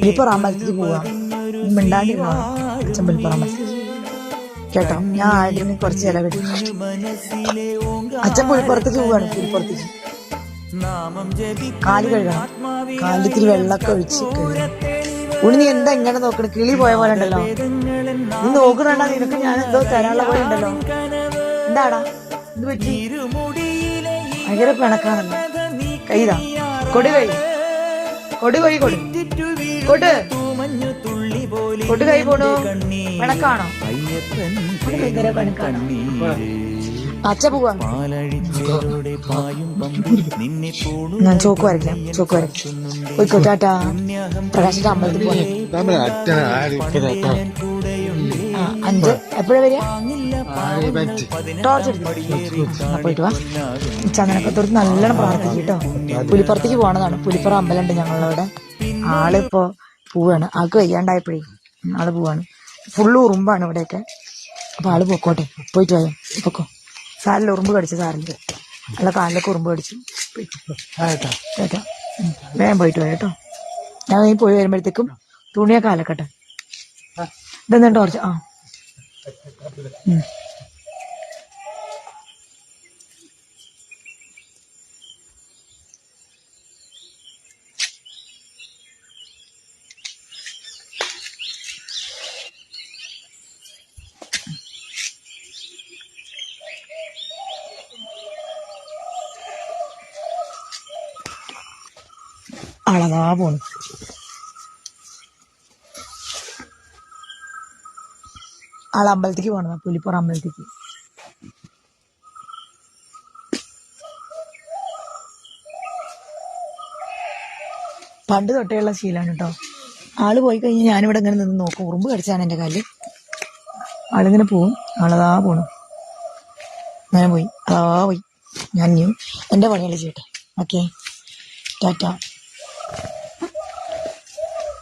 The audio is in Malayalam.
പുലിപ്പുറ അമ്പലത്തിൽ പോവാം. മിണ്ടാണ്ടി അച്ഛൻ പുലിപ്പുറ അമ്പലത്തിൽ കേട്ടോ ഞാൻ ആടിന് കുറച്ച് കെട്ടി അച്ഛൻ പുലിപ്പുറത്തേക്ക് പോവാണ് പുലിപ്പുറത്തേക്ക് കാൽ കഴുകണം. കാലിത്തിരി വെള്ളമൊക്കെ ഒഴിച്ച് ഉണി നീ എന്താ ഇങ്ങനെ നോക്കണ? കിളി പോയ പോലെ ഉണ്ടല്ലോ. നീ നോക്കണണ്ട നിനക്ക് ഞാൻ എന്തോ തരാനുള്ള പോലെ ഉണ്ടല്ലോ. എന്താടാ? ഇത് പറ്റി? ഭയങ്കര പിണക്കാണല്ലോ. കൈതാ കൊടി കൈ കൊടി കൈ പോണു അച്ഛ പോവാ. ഞാൻ ചോക്ക് വരയ്ക്കാം ചോക്ക് വരയ്ക്കും. പ്രകാശിന്റെ അമ്പലത്തിൽ പോകാം അഞ്ച്. എപ്പോഴാ വരിക? ടോർച്ച് പോയിട്ട് വാ. നല്ലോണം പ്രാർത്ഥിക്കും കേട്ടോ. പുലിപ്പുറത്തേക്ക് പോകണതാണ് പുലിപ്പുറം അമ്പലമുണ്ട് ഞങ്ങളവിടെ. ആളിപ്പോ പോവാണ്. ആൾക്ക് വയ്യാണ്ടായപ്പോഴേ ആൾ പോവാണ്. ഫുള്ള് ഉറുമ്പാണ് ഇവിടെയൊക്കെ. അപ്പൊ ആൾ പൊക്കോട്ടെ. പോയിട്ട് വയ്യ പൊക്കോ. സാറിൽ ഉറുമ്പ് കടിച്ചു സാറിന് അല്ല കാലിലൊക്കെ ഉറുമ്പ് കടിച്ചു. കേട്ടോ. വേഗം പോയിട്ട് വയ്യ കേട്ടോ. ഞാൻ ഈ പോയി വരുമ്പോഴത്തേക്കും തുണിയൊക്കെ അലക്കട്ടെ. ഇതെന്താ ടോർച്ച്? ആ. ഉം. ആളതാ ആൾ അമ്പലത്തേക്ക് പോകണം പുലിപ്പുറ അമ്പലത്തേക്ക്. പണ്ട് തൊട്ടേയുള്ള ശീലമാണ് കേട്ടോ ആൾ പോയി കഴിഞ്ഞാൽ ഞാനിവിടെ ഇങ്ങനെ നിന്ന് നോക്കും. ഉറുമ്പ് കടിച്ചാണ് എന്റെ കാലിൽ ആളിങ്ങനെ പോവും. ആളതാ പോണു. ഞാൻ പോയി. അതാ പോയി. ഞാൻ എന്റെ പണികൾ ചെയ്യട്ടെ. ഓക്കെ. ടാറ്റ.